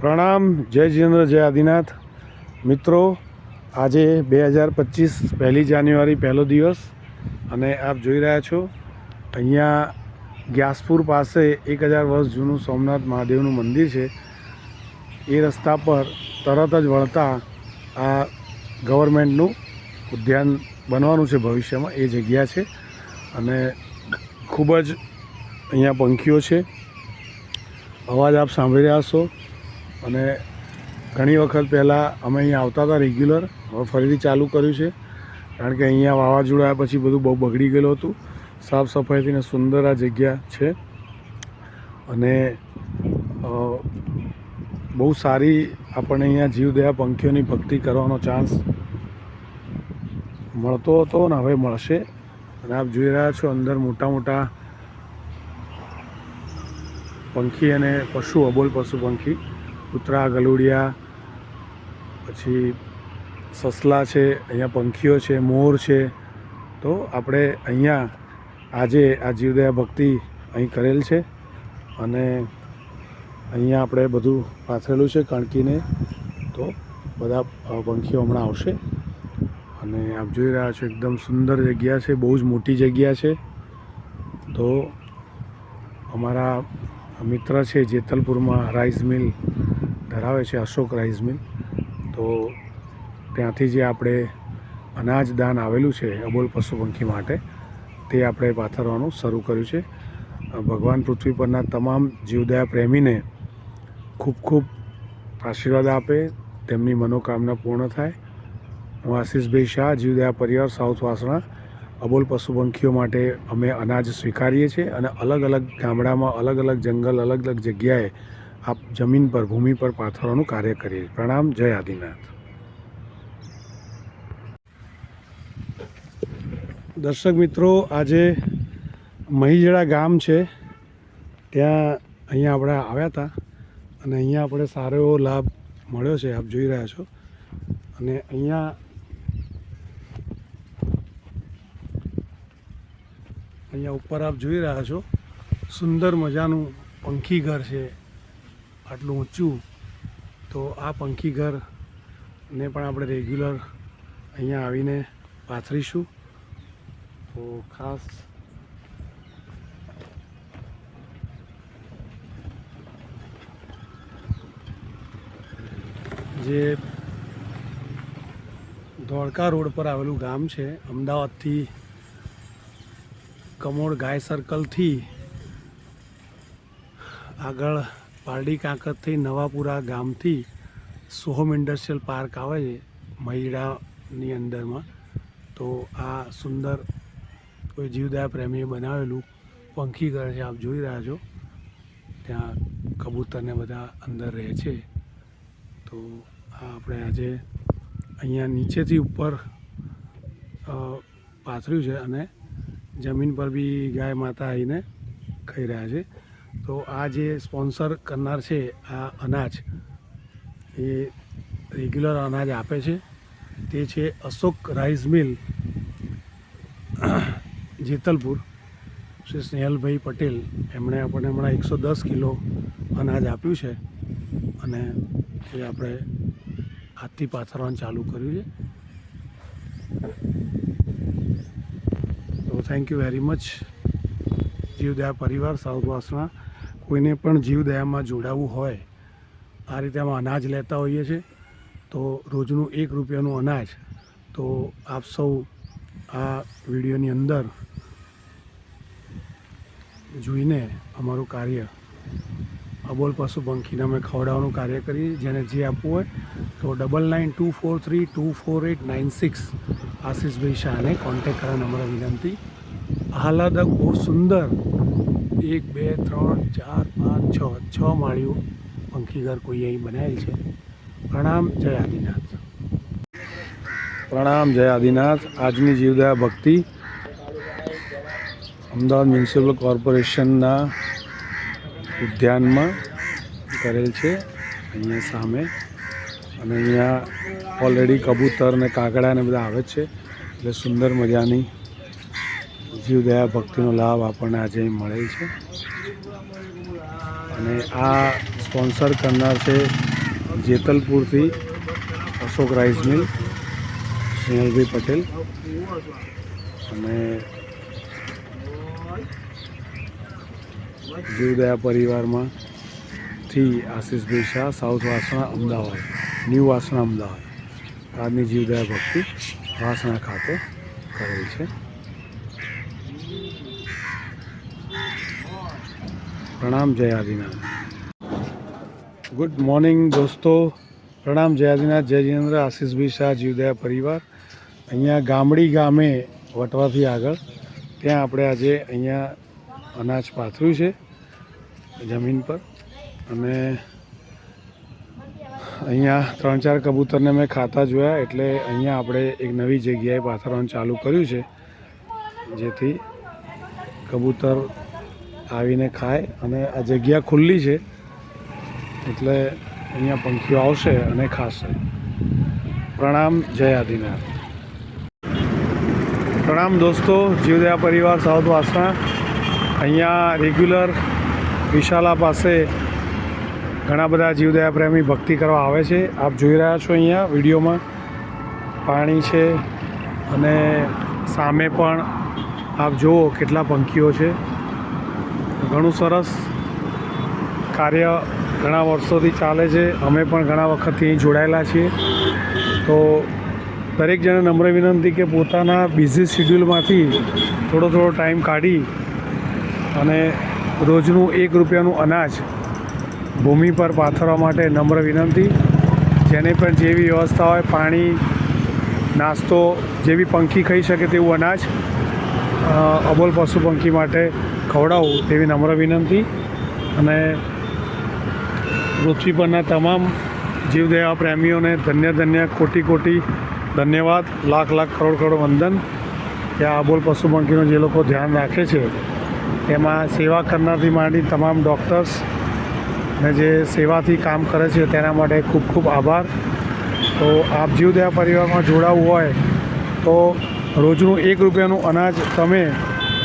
પ્રણામ. જય જીનેન્દ્ર જય આદિનાથ. મિત્રો, આજે બે હજાર પચીસ પહેલી જાન્યુઆરી, પહેલો દિવસ, અને આપ જોઈ રહ્યા છો, અહીંયા ગ્યાસપુર પાસે એક હજાર વર્ષ જૂનું સોમનાથ મહાદેવનું મંદિર છે. એ રસ્તા પર તરત જ વળતા આ ગવર્મેન્ટનું ઉદ્યાન બનવાનું છે ભવિષ્યમાં, એ જગ્યા છે. અને ખૂબ જ અહીંયા પંખીઓ છે. અવાજ આપ સાંભળી રહ્યા છો અને ઘણી વખત પહેલાં અમે અહીંયા આવતા હતા રેગ્યુલર હવે ફરીથી ચાલુ કર્યું છે. કારણ કે અહીંયા વાવાઝોડું આવ્યા પછી બધું બહુ બગડી ગયેલું હતું. સાફ સફાઈથી ને સુંદર આ જગ્યા છે. અને બહુ સારી આપણને અહીંયા જીવદયા પંખીઓની ભક્તિ કરવાનો ચાન્સ મળતો હતો ને હવે મળશે. અને આપ જોઈ રહ્યા છો અંદર મોટા મોટા પંખી અને પશુ, અબોલ પશુ પંખી. કૂતરા, ગલુડિયા, પછી સસલા છે, અહીંયા પંખીઓ છે, મોર છે. તો આપણે અહીંયા આજે આ જીવદયા ભક્તિ અહીં કરેલ છે અને અહીંયા આપણે બધું પાથરેલું છે કણકીને. તો બધા પંખીઓ હમણાં આવશે. અને આપ જોઈ રહ્યા છો એકદમ સુંદર જગ્યા છે, બહુ જ મોટી જગ્યા છે. તો અમારા મિત્ર છે જેતલપુરમાં રાઈસ મિલ ધરાવે છે અશોક રાઈસ મિલ. તો ત્યાંથી જે આપણે અનાજ દાન આવેલું છે અબોલ પશુ પંખી માટે, તે આપણે પાથરવાનું શરૂ કર્યું છે. ભગવાન પૃથ્વી પરના તમામ જીવદયા પ્રેમીને ખૂબ ખૂબ આશીર્વાદ આપે, તેમની મનોકામના પૂર્ણ થાય. હું આશીષભાઈ શાહ, જીવદયા પરિવાર, સાઉથ વાસણા, અબોલ પશુ પંખીઓ માટે અમે અનાજ સ્વીકારીએ છીએ અને અલગ અલગ ગામડામાં અલગ અલગ જંગલ, અલગ અલગ જગ્યાએ આ જમીન પર, ભૂમિ પર પાથરવાનું કાર્ય કરીએ. પ્રણામ, જય આદિનાથ. દર્શક મિત્રો, આજે મહીજડા ગામ છે. ત્યાં અહીંયા આપણે આવ્યા હતા અને અહીંયા આપણે સારો એવો લાભ મળ્યો છે, આપ જોઈ રહ્યા છો. અને અહીંયા અહીંયા ઉપર આપ જોઈ રહ્યા છો, સુંદર મજાનું પંખી ઘર છે. આટલું ઊંચું, તો આ પંખી ઘરને પણ આપણે રેગ્યુલર અહીંયા આવીને પાથરીશું. તો ખાસ જે ધોળકા રોડ પર આવેલું ગામ છે, અમદાવાદથી કમોડ ગાય સર્કલથી આગળ પારડી કાંકરથી નવાપુરા ગામથી સોહમ ઇન્ડસ્ટ્રીયલ પાર્ક આવે છે મહિડાની અંદરમાં. તો આ સુંદર કોઈ જીવદયા પ્રેમીએ બનાવેલું પંખી ઘર છે, આપ જોઈ રહ્યા છો. ત્યાં કબૂતરને બધા અંદર રહે છે. તો આ આપણે આજે અહીંયા નીચેથી ઉપર પાથર્યું છે અને જમીન પર બી ગાય માતા આવીને ખાઈ રહ્યા છે. તો આ જે સ્પોન્સર કરનાર છે, આ અનાજ, એ રેગ્યુલર અનાજ આપે છે. તે છે અશોક રાઈસ મિલ, જેતલપુર. શ્રી સ્નેહલભાઈ પટેલ, એમણે આપણને હમણાં એકસો દસ કિલો અનાજ આપ્યું છે અને એ આપણે હાથથી પાથરવાનું ચાલુ કર્યું છે. તો થેન્ક યુ વેરી મચ જીવદયા પરિવાર સાઉથ વાસણા કોઈને પણ જીવદયામાં જોડાવવું હોય, આ રીતે આમાં અનાજ લેતા હોઈએ છીએ. તો રોજનું એક રૂપિયાનું અનાજ, તો આપ સૌ આ વિડીયોની અંદર જોઈને અમારું કાર્ય અબોલ પશુ પંખીને અમે ખવડાવવાનું કાર્ય કરીએ જેને જે આપવું હોય, તો double nine two four three two four eight nine six Ashishbhai શાહને કોન્ટેક કરવાની અમારા વિનંતી. આહલાદક, બહુ સુંદર એક, બે, ત્રણ, ચાર, પાંચ, છ. છ માળીઓ પંખીઘર કોઈ અહીં બનાવેલ છે. પ્રણામ, જય આદિનાથ. પ્રણામ, જય આદિનાથ. આજની જીવદયા ભક્તિ અમદાવાદ મ્યુનિસિપલ કોર્પોરેશનના ઉદ્યાનમાં કરેલ છે. અહીંયા સામે અને અહીંયા ઓલરેડી કબૂતર ને કાગડા ને બધા આવે છે. એટલે સુંદર મજાની જીવદયા ભક્તિનો લાભ આપણને આજે મળે છે. અને આ સ્પોન્સર કરનાર છે જેતલપુરથી અશોક રાઈસ મિલ સ્નેહલભાઈ પટેલ. અને જીવદયા પરિવારમાંથી આશીષભાઈ શાહ, સાઉથ વાસણા, અમદાવાદ, ન્યૂ વાસણા, અમદાવાદ. આજની જીવદયા ભક્તિ વાસણા ખાતે કરેલ છે. પ્રણામ જય આદિનાથ. ગુડ મોર્નિંગ દોસ્તો. પ્રણામ જય આદિનાથ, જય જીનેન્દ્ર આશીષભાઈ શાહ, જીવદયા પરિવાર. અહીંયા ગામડી ગામે વટવાથી આગળ ત્યાં આપણે આજે અહીંયા અનાજ પાથર્યું છે જમીન પર. અને અહીંયા ત્રણ ચાર કબૂતરને મેં ખાતા જોયા એટલે અહીંયા આપણે એક નવી જગ્યાએ પાથરવાનું ચાલુ કર્યું છે. જેથી કબૂતર આવીને ખાય અને આ જગ્યા ખુલ્લી છે. એટલે અહીંયા પંખીઓ આવશે અને ખાશે. પ્રણામ, જય આદિનાથ. પ્રણામ દોસ્તો, જીવદયા પરિવાર, સાઉથ વાસણા. અહીંયા રેગ્યુલર વિશાલા પાસે ઘણા બધા જીવદયા પ્રેમી ભક્તિ કરવા આવે છે. આપ જોઈ રહ્યા છો અહીંયા વિડીયોમાં. પાણી છે અને સામે પણ આપ જુઓ કેટલા પંખીઓ છે. ઘણું સરસ કાર્ય ઘણા વર્ષોથી ચાલે છે. અમે પણ ઘણા વખતથી અહીં જોડાયેલા છીએ. તો દરેક જણે નમ્ર વિનંતી કે પોતાના બિઝી શિડ્યુલમાંથી થોડો થોડો ટાઈમ કાઢી અને રોજનું એક રૂપિયાનું અનાજ ભૂમિ પર પાથરવા માટે નમ્ર વિનંતી. જેને પણ જેવી વ્યવસ્થા હોય, પાણી, નાસ્તો, જેવી પંખી ખાઈ શકે તેવું અનાજ અબોલ પશુ પંખી માટે ખવડાવવું તેવી નમ્ર વિનંતી. અને પૃથ્વી પરના તમામ જીવદયા પ્રેમીઓને ધન્ય ધન્ય કોટી કોટી ધન્યવાદ. લાખ લાખ કરોડ કરોડ વંદન. કે આ અબોલ પશુ જે લોકો ધ્યાન રાખે છે, એમાં સેવા કરનારથી માંડી તમામ ડૉક્ટર્સ ને જે સેવાથી કામ કરે છે, તેના માટે ખૂબ ખૂબ આભાર. તો આપ જીવદયા પરિવારમાં જોડાવવું હોય, તો રોજનું એક રૂપિયાનું અનાજ તમે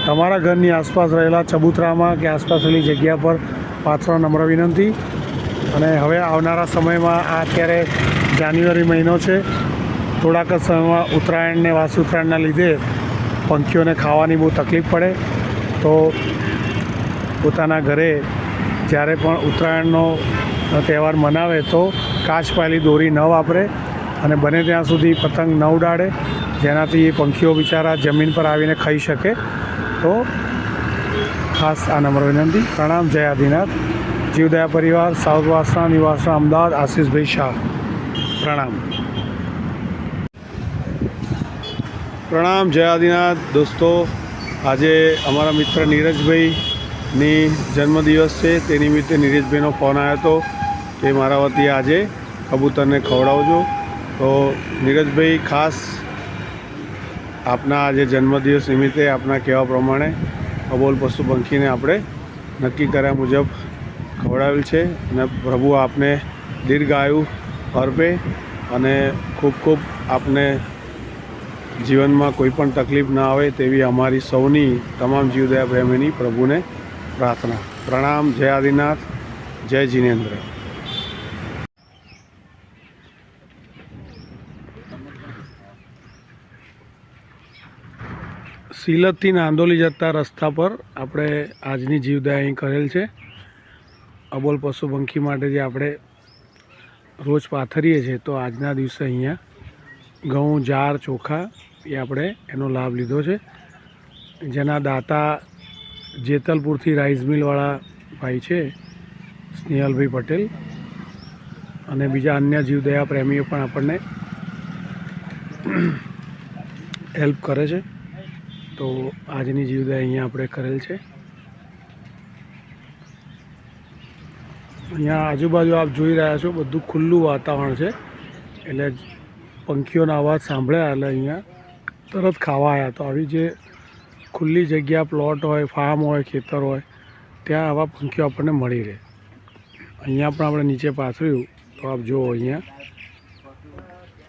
તમારા ઘરની આસપાસ રહેલા ચબૂતરામાં કે આસપાસ રહેલી જગ્યા પર પાથરવા નમ્ર વિનંતી. અને હવે આવનારા સમયમાં આ અત્યારે જાન્યુઆરી મહિનો છે. થોડાક જ સમયમાં ઉત્તરાયણને વાસી ઉત્તરાયણના લીધે પંખીઓને ખાવાની બહુ તકલીફ પડે. તો પોતાના ઘરે જ્યારે પણ ઉત્તરાયણનો તહેવાર મનાવે તો કાચ પાયેલી દોરી ન વાપરે અને બને ત્યાં સુધી પતંગ ન ઉડાડે. જેનાથી એ પંખીઓ બિચારા જમીન પર આવીને ખાઈ શકે. તો ખાસ આ નંબર વિનંતી. પ્રણામ, જય આદિનાથ. જીવદયા પરિવાર, સાઉથ વાસણા, નિવાસણા, અમદાવાદ, આશીષભાઈ શાહ. પ્રણામ. પ્રણામ, જય આદિનાથ. દોસ્તો, આજે અમારા મિત્ર નીરજભાઈની જન્મદિવસ છે. તે નિમિત્તે નીરજભાઈનો ફોન આવ્યો હતો તે મારા વતી આજે કબૂતરને ખવડાવજો. તો નીરજભાઈ, ખાસ આપના આજે જન્મદિવસ નિમિત્તે આપના કહેવા પ્રમાણે અબોલ પશુ પંખીને આપણે નક્કી કર્યા મુજબ ખવડાવેલ છે અને પ્રભુ આપને દીર્ઘાયુ અર્પે અને ખૂબ ખૂબ આપને જીવનમાં કોઈ પણ તકલીફ ના આવે તેવી અમારી સૌની તમામ જીવદયા પ્રેમીની પ્રભુને પ્રાર્થના. પ્રણામ, જય આદિનાથ, જય જીનેન્દ્ર. સિલતથી નાંદોલી જતા રસ્તા પર આપણે આજની જીવદયા અહીં કરેલ છે. અબોલ પશુ પંખી માટે જે આપણે રોજ પાથરીએ છીએ, તો આજના દિવસે અહીંયા ઘઉં, જાર, ચોખા એ આપણે એનો લાભ લીધો છે. જેના દાતા જેતલપુરથી રાઈસ મિલવાળા ભાઈ છે, સ્નેહલભાઈ પટેલ અને બીજા અન્ય જીવદયા પ્રેમીઓ પણ આપણને હેલ્પ કરે છે. તો આજની જીવદાય અહીંયા આપણે કરેલ છે. અહીંયા આજુબાજુ આપ જોઈ રહ્યા છો, બધું ખુલ્લું વાતાવરણ છે. એટલે પંખીઓનો અવાજ સાંભળ્યા એટલે અહીંયા તરત ખાવા આવ્યા તો આવી જે ખુલ્લી જગ્યા, પ્લોટ હોય, ફાર્મ હોય, ખેતર હોય, ત્યાં આવા પંખીઓ આપણને મળી રહે. અહીંયા પણ આપણે નીચે પાથર્યું. તો આપ જુઓ અહીંયા.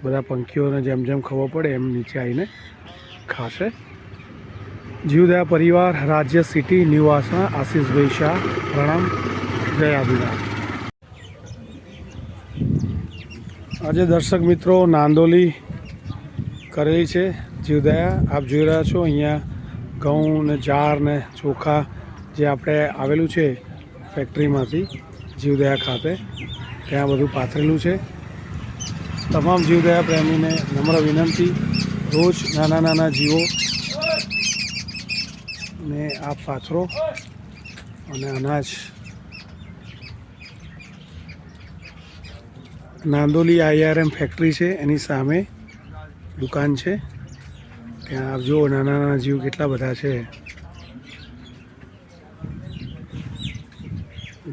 બધા પંખીઓને જેમ જેમ ખબર પડે એમ નીચે આવીને ખાશે. જીવદયા પરિવાર, રાજ્ય સિટી, નિવાસના આશીષભાઈ શાહ, પ્રણામ, જય આદિનાથ. આજે દર્શક મિત્રો નાંદોલી કરેલી છે જીવદયા. આપ જોઈ રહ્યા છો અહીંયા ઘઉં ને જાર ને ચોખા જે આપણે આવેલું છે ફેક્ટરીમાંથી જીવદયા ખાતે. ત્યાં બધું પાથરેલું છે. તમામ જીવદયા પ્રેમીને નમ્ર વિનંતી. રોજ નાના નાના જીવો ને આ પાથરો અને અનાજ. નાંદોલી આઈઆરએમ ફેક્ટરી છે, એની સામે દુકાન છે. ત્યાં આપ જુઓ નાના નાના જીવ કેટલા બધા છે.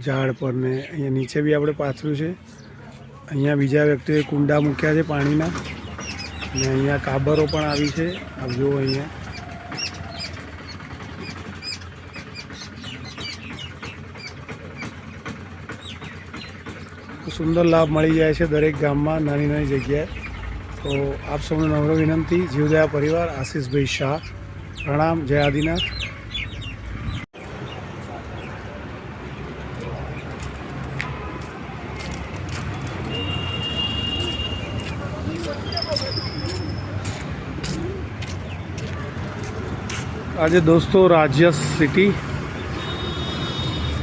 ઝાડ પર ને અહીંયા નીચે બી આપણે પાથર્યું છે. અહીંયા બીજા વ્યક્તિએ કુંડા મૂક્યા છે પાણીના. ને અહીંયા કાબરો પણ આવી છે. આપ જુઓ અહીંયા. સુંદર લાભ મળી જાય છે દરેક ગામમાં નાની નાની જગ્યાએ. તો આપ સૌને નમ્ર વિનંતી, જીવદયા પરિવાર, આશીષભાઈ શાહ. પ્રણામ, જય આદિનાથ. આજે દોસ્તો રાજ્ય સિટી,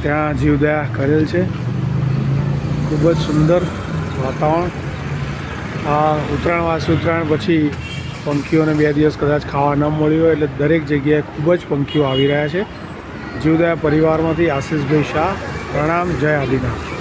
ત્યાં જીવદયા કરેલ છે. ખૂબ જ સુંદર વાતાવરણ. આ ઉત્તરાયણ વાસ ઉત્તરાયણ પછી પંખીઓને બે દિવસ કદાચ ખાવા ન મળ્યું હોય એટલે દરેક જગ્યાએ ખૂબ જ પંખીઓ આવી રહ્યા છે. જીવદયા પરિવારમાંથી આશીષભાઈ શાહ. પ્રણામ, જય આદિનાથ.